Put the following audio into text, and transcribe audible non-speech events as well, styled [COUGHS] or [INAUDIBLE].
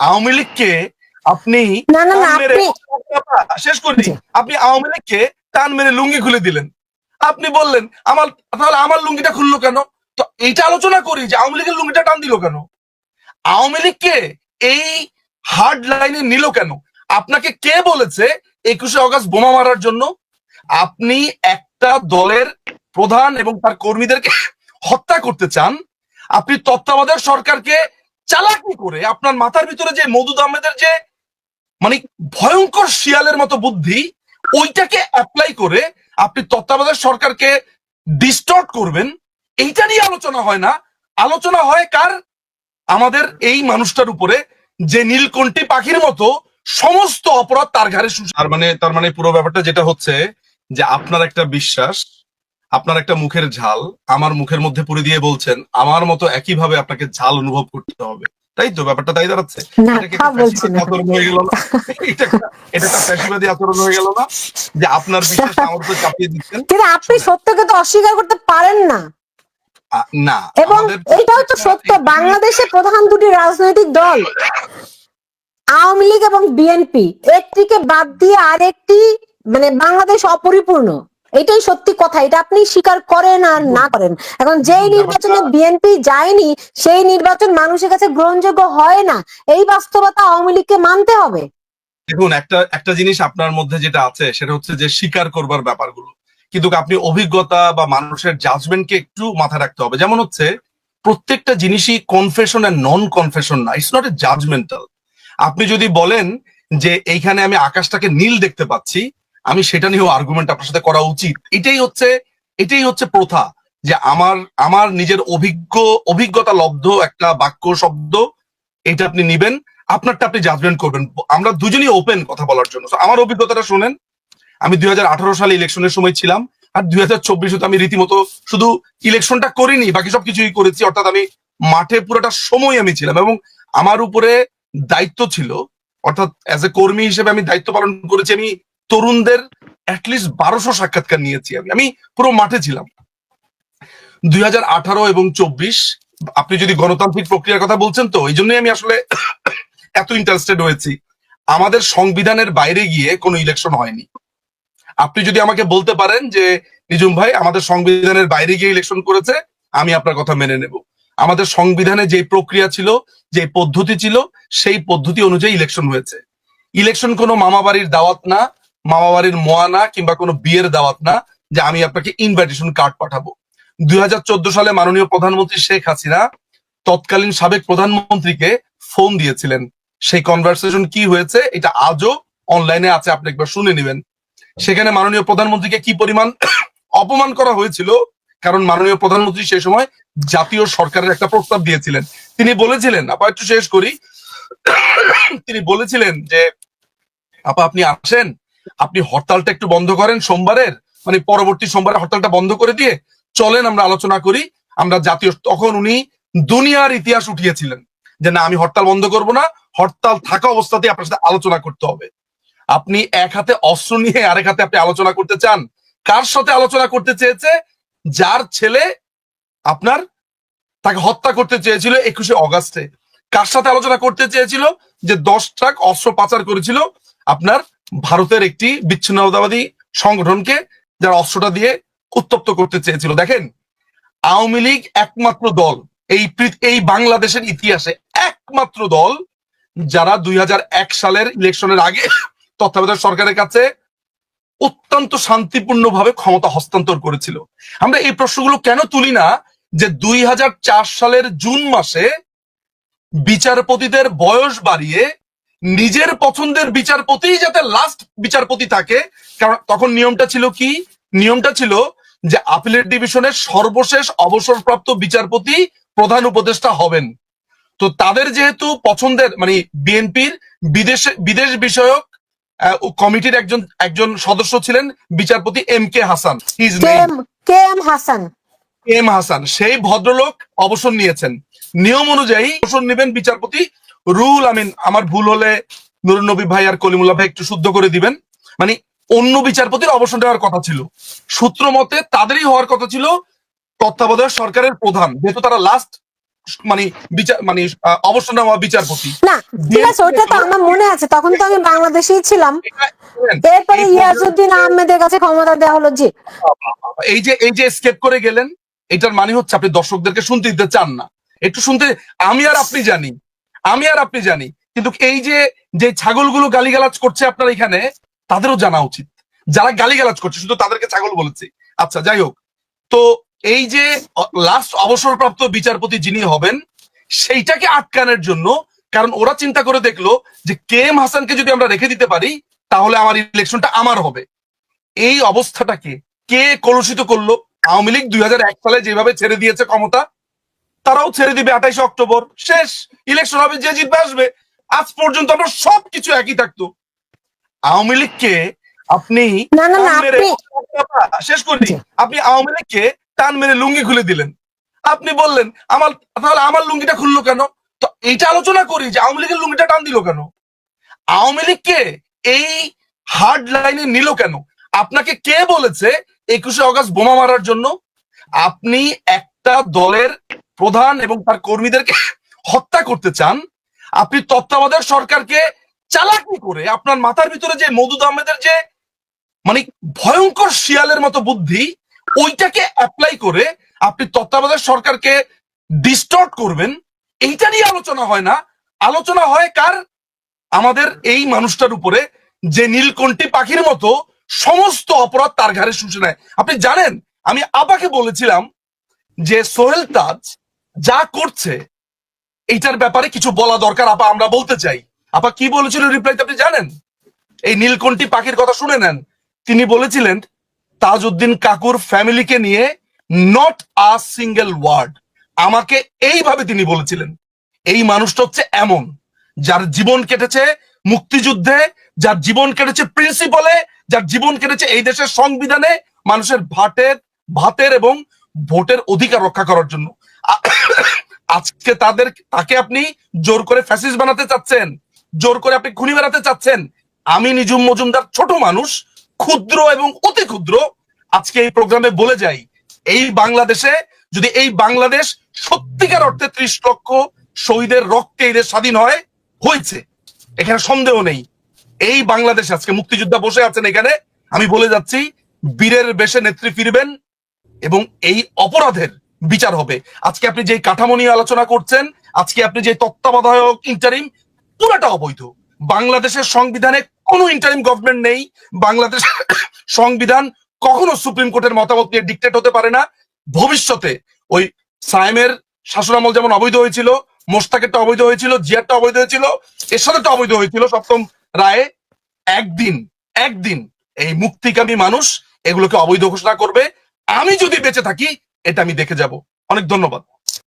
আওয়ামী লীগকে আপনি আপনি শেষ করি আপনি আওয়ামী লীগকে টান মেরে লুঙ্গি খুলে দিলেন। আপনি বললেন আমার তাহলে আমার লুঙ্গিটা খুললো কেন? তো এইটা আলোচনা করি যে আওয়ামী লীগের লুঙ্গিটা টান দিল কেন? আওয়ামী লীগকে এই হার্ড লাইনে নিল কেন? আপনাকে কে বলেছে একুশে অগস্ট বোমা মারার জন্য? আপনি একটা দলের প্রধান এবং তার কর্মীদেরকে হত্যা করতে চান। আপনি তত্ত্বাবধায়ক সরকারকে চালাকি করে আপনার মাথার ভিতরে যে মধুদ আহমেদের যে মানে ভয়ঙ্কর শিয়ালের মতো বুদ্ধি, ওইটাকে অ্যাপ্লাই করে আপনি তত্ত্বাবধায়ক সরকারকে ডিস্টর্ট করবেন, এইটা নিয়ে আলোচনা হয় না। আলোচনা হয় কার? আমাদের এই মানুষটার উপরে যে নীলকণ্ঠী পাখির মতো সমস্ত অপরাধ তার শুষে- তার মানে তার মানে পুরো ব্যাপারটা যেটা হচ্ছে যে আপনার একটা বিশ্বাস আপনার একটা মুখের ঝাল আমার মুখের মধ্যে পুরে দিয়ে বলছেন আমার মতো একইভাবে আপনাকে ঝাল অনুভব করতে হবে। তাই তো? ব্যাপারটা তাই দাঁড়াচ্ছে? এটা আচরণ হয়ে গেল না? এটা একটা- এটা ফ্যাসিবাদী আচরণ হয়ে গেল না? যে আপনার বিশ্বাস আমার উপর চাপিয়ে দিচ্ছেন? কিন্তু আপনি সত্যকে তো অস্বীকার করতে পারেন না। না এবং এটাও তো সত্য বাংলাদেশে প্রধান দুটি রাজনৈতিক দল আওয়ামী লীগ এবং বিএনপি। একটিকে বাদ দিয়ে আরেকটি মানে বাংলাদেশ অপরিপূর্ণ। এটাই সত্যি কথা এটা আপনি স্বীকার করেন আর না করেন। এখন যেই নির্বাচনে বিএনপি যায়নি সেই নির্বাচন মানুষের কাছে গ্রহণযোগ্য হয় না। এই বাস্তবতা আওয়ামী লীগকে মানতে হবে। দেখুন একটা একটা জিনিস আপনার মধ্যে যেটা আছে সেটা হচ্ছে যে স্বীকার করবার ব্যাপারগুলো। কিন্তু আপনি অভিজ্ঞতা বা মানুষের জাজমেন্টকে একটু মাথায় রাখতে হবে। যেমন হচ্ছে প্রত্যেকটা জিনিসই কনফেশন এন্ড নন কনফেশন না ইটস নট এ জাজমেন্টাল আপনি যদি বলেন যে এইখানে আমি আকাশটাকে নীল দেখতে পাচ্ছি আমি সেটা নিয়েও আর্গুমেন্ট আপনার সাথে করা উচিত। এটাই হচ্ছে এটাই হচ্ছে প্রথা যে আমার আমার নিজের অভিজ্ঞ, অভিজ্ঞতা লব্ধ একটা বাক্য, শব্দ, এটা আপনি নিবেন, আপনারটা আপনি জাজমেন্ট করবেন। আমরা দুজনই ওপেন কথা বলার জন্য। আমার অভিজ্ঞতাটা শোনেন, আমি দুই সালে ইলেকশনের সময় ছিলাম, আর দুই হাজার চব্বিশে আমি রীতিমতো শুধু ইলেকশনটা করিনি, বাকি সব কিছুই করেছি, অর্থাৎ আমি মাঠে পুরোটা সময় আমি ছিলাম এবং আমার উপরে দায়িত্ব ছিল, অর্থাৎ অ্যাজ এ কর্মী হিসেবে আমি দায়িত্ব পালন করেছি, আমি তরুণদের অ্যাটলিস্ট বারোশো সাক্ষাৎকার নিয়েছি আমি। আমি পুরো মাঠে ছিলাম। দুই হাজার আঠারো এবং চব্বিশ, আপনি যদি গণতান্ত্রিক প্রক্রিয়ার কথা বলছেন তো, এই জন্যই আমি আসলে [COUGHS] এত ইন্টারেস্টেড হয়েছি। আমাদের সংবিধানের বাইরে গিয়ে কোনো ইলেকশন হয়নি। আপনি যদি আমাকে বলতে পারেন যে নিজুম ভাই, আমাদের সংবিধানের বাইরে গিয়ে ইলেকশন করেছে, আমি আপনার কথা মেনে নেব। আমাদের সংবিধানে যে প্রক্রিয়া ছিল যে পদ্ধতি ছিল, সেই পদ্ধতি অনুযায়ী ইলেকশন হয়েছে। ইলেকশন কোনো মামাবাড়ির দাওয়াত না মামা বাড়ির মোয়ানা কিংবা কোনো বিয়ের দাওয়াত না যে আমি আপনাকে ইনভাইটেশন কার্ড পাঠাবো। দুই হাজার চোদ্দ সালে মাননীয় প্রধানমন্ত্রী শেখ হাসিনা তৎকালীন সাবেক প্রধানমন্ত্রীকে ফোন দিয়েছিলেন। সেই কনভারসেশন কি হয়েছে এটা আজও অনলাইনে আছে, আপনি একবার শুনে নেবেন। সেখানে মাননীয় প্রধানমন্ত্রীকে কি পরিমাণ [COUGHS] অপমান করা হয়েছিল? কারণ মাননীয় প্রধানমন্ত্রী সেই সময় জাতীয় সরকারের একটা প্রস্তাব দিয়েছিলেন। তিনি বলেছিলেন, আপা একটু শেষ করি। [COUGHS] তিনি বলেছিলেন যে, আপা আপনি আসেন আপনি হরতালটা একটু বন্ধ করেন সোমবারের মানে পরবর্তী সোমবারে হরতালটা বন্ধ করে দিয়ে চলেন, আমরা আলোচনা করি। আমরা জাতীয়, তখন উনি দুনিয়ার ইতিহাস উঠিয়েছিলেন যে না, আমি হরতাল বন্ধ করব না, হরতাল থাকা অবস্থাতেই আপনার সাথে আলোচনা করতে হবে। আপনি এক হাতে অস্ত্র নিয়ে আরেক হাতে আপনি আলোচনা করতে চান, কার সাথে আলোচনা করতে চেয়েছে? যার ছেলে আপনার তাকে হত্যা করতে চেয়েছিল একুশে অগাস্টে। কার সাথে আলোচনা করতে চেয়েছিল? যে দশ ট্রাক অস্ত্র পাচার করেছিল আপনার ভারতের একটি বিচ্ছিন্নতাবাদী সংগঠনকে যারা অস্ত্রটা দিয়ে উত্তপ্ত করতে চেয়েছিল। দেখেন, আওয়ামী লীগ একমাত্র দল এই এই বাংলাদেশের ইতিহাসে একমাত্র দল যারা দুই সালের ইলেকশনের আগে তত্ত্বাবধায়ক সরকারের কাছে অত্যন্ত শান্তিপূর্ণভাবে ক্ষমতা হস্তান্তর করেছিল। আমরা এই প্রশ্নগুলো কেন তুলি না যে দুই হাজার চার সালের জুন মাসে বিচারপতিদের বয়স বাড়িয়ে নিজের পছন্দের বিচারপতি যাতে লাস্ট বিচারপতি থাকে। কারণ তখন নিয়মটা ছিল কি? নিয়মটা ছিল যে আপিলেট ডিভিশনের সর্বশেষ অবসরপ্রাপ্ত বিচারপতি প্রধান উপদেষ্টা হবেন। তো তাদের যেহেতু পছন্দের মানে বিএনপির বিদেশ বিদেশ বিষয়ক কমিটির একজন একজন সদস্য ছিলেন বিচারপতি M K Hasan. Hasan. M Hasan সেই ভদ্রলোক অবসর নিয়েছেন। নিয়ম অনুযায়ী অবসর নেবেন বিচারপতি রুল আমিন আমার ভুল হলে নুরুন নবী ভাই আর কলিমুল্লাহ ভাই একটু শুদ্ধ করে দিবেন। মানে অন্য বিচারপতির অবসর নেওয়ার কথা ছিল। সূত্র মতে তাদেরই হওয়ার কথা ছিল তত্ত্বাবধায়ক সরকারের প্রধান যেহেতু তারা লাস্ট মানে বিচার মানে আহ, অবসর নেওয়া বিচারপতি। না ঠিক আছে ওইটা তো আমার মনে আছে তখন তো আমি বাংলাদেশেই ছিলাম। এরপরে এই ইয়াজউদ্দিন আহমেদের কাছে ক্ষমতা দেওয়া হলো জি। এই যে এই যে স্কেপ করে গেলেন এটার মানে হচ্ছে আপনি দর্শকদেরকে শুনতে দিতে চান না। একটু শুনতে আমি আর আপনি জানি আমি আর আপনি জানি। কিন্তু এই যে যে ছাগলগুলো গালিগালাজ করছে আপনার এখানে, তাদেরও জানা উচিত। যারা গালিগালাজ করছে, শুধু তাদেরকে ছাগল বলেছি। আচ্ছা যাই হোক। তো এই যে লাস্ট অবসরপ্রাপ্ত বিচারপতি যিনি হবেন, সেইটাকে আটকানোর জন্য, কারণ ওরা চিন্তা করে দেখল যে, কে এম হাসানকে যদি আমরা রেখে দিতে পারি, তাহলে আমার ইলেকশনটা আমার হবে। এই অবস্থাটাকে কে কলুষিত করল? আওয়ামী লীগ দুই হাজার এক সালে যেভাবে ছেড়ে দিয়েছে ক্ষমতা তারাও ছেড়ে দিবে আঠাইশে অক্টোবর। শেষ। ইলেকশন হবে যে জিতবে আসবে। আজ পর্যন্ত আমরা সবকিছু একই থাকতো। আওয়ামী লীগকে আপনি শেষ করি। আপনি আওয়ামী লীগকে টান মেরে লুঙ্গি খুলে দিলেন। আপনি বললেন আমার তাহলে আমার লুঙ্গিটা খুললো কেন? তো এইটা আলোচনা করি যে আওয়ামী লীগের লুঙ্গিটা টান দিল কেন? আওয়ামী লীগকে এই হার্ড লাইনে নিল কেন? আপনাকে কে বলেছে একুশে অগস্ট বোমা মারার জন্য? আপনি একটা দলের প্রধান এবং তার কর্মীদেরকে হত্যা করতে চান, আপনি তত্ত্বাবধায়ক সরকারকে চালাকি করে আপনার মাথার ভিতরে যে মধুদ আহমেদের যে মানে ভয়ঙ্কর শিয়ালের মতো বুদ্ধি, ওইটাকে অ্যাপ্লাই করে আপনি তত্ত্বাবধায়ক সরকারকে ডিস্টর্ট করবেন, এইটা নিয়ে আলোচনা হয় না। আলোচনা হয় কার? আমাদের এই মানুষটার উপরে যে নীলকণ্ঠী পাখির মতো সমস্ত অপরাধ তার ঘাড়ে শুষে নেয়। আপনি জানেন, আমি আপাকে বলেছিলাম যে সোহেল তাজ যা করছে এইটার ব্যাপারে কিছু বলা দরকার, আপা, আমরা বলতে চাই। আপা, কি বলেছিল রিপ্লাইতে আপনি জানেন? এই নীলকণ্ঠী পাখির কথা শুনে নেন। তিনি বলেছিলেন, তাজউদ্দিন কাকুর ফ্যামিলিকে নিয়ে নট আ সিঙ্গেল ওয়ার্ড আমাকে এইভাবে তিনি বলেছিলেন। এই মানুষটা হচ্ছে এমন, যার জীবন কেটেছে মুক্তিযুদ্ধে, যার জীবন কেটেছে প্রিন্সিপালে যার জীবন কেটেছে এই দেশের সংবিধানে মানুষের ভাটের, ভাতের এবং ভোটের অধিকার রক্ষা করার জন্য। [COUGHS] আজকে তাদের তাকে আপনি জোর করে ফ্যাসিস বানাতে চাচ্ছেন। জোর করে আপনি খুনি বেড়াতে চাচ্ছেন। আমি নিজুম মজুমদার ছোট মানুষ, ক্ষুদ্র এবং অতি ক্ষুদ্র, আজকে এই প্রোগ্রামে বলে যাই, এই বাংলাদেশে, যদি এই বাংলাদেশ সত্যিকার অর্থে ত্রিশ লক্ষ শহীদের রক্তে এদের স্বাধীন হয়, হয়েছে। এখানে সন্দেহ নেই। এই বাংলাদেশ আজকে মুক্তিযোদ্ধা বসে আছেন এখানে। আমি বলে যাচ্ছি, বীরের বেশে নেত্রী ফিরবেন এবং এই অপরাধের বিচার হবে। আজকে আপনি যে কাঠামো নিয়ে আলোচনা করছেন, আজকে আপনি যে তত্ত্বাবধায়ক ইন্টারিম পুরাটা অবৈধ। বাংলাদেশের সংবিধানে কোনো ইন্টারিম গভর্নমেন্ট নেই। বাংলাদেশ সংবিধান কখনো সুপ্রিম কোর্টের মতামত নিয়ে ডিক্টেট হতে পারে না। ভবিষ্যতে ওই সাইমের শাসনামল যেমন অবৈধ হয়েছিল মোস্তাকেরটা অবৈধ হয়েছিল, জিয়ারটা অবৈধ হয়েছিল এর সাথে অবৈধ হয়েছিল সপ্তম রায়ে। একদিন একদিন এই মুক্তিকামী মানুষ এগুলোকে অবৈধ ঘোষণা করবে। আমি যদি বেঁচে থাকি এটা আমি দেখে যাব। অনেক ধন্যবাদ।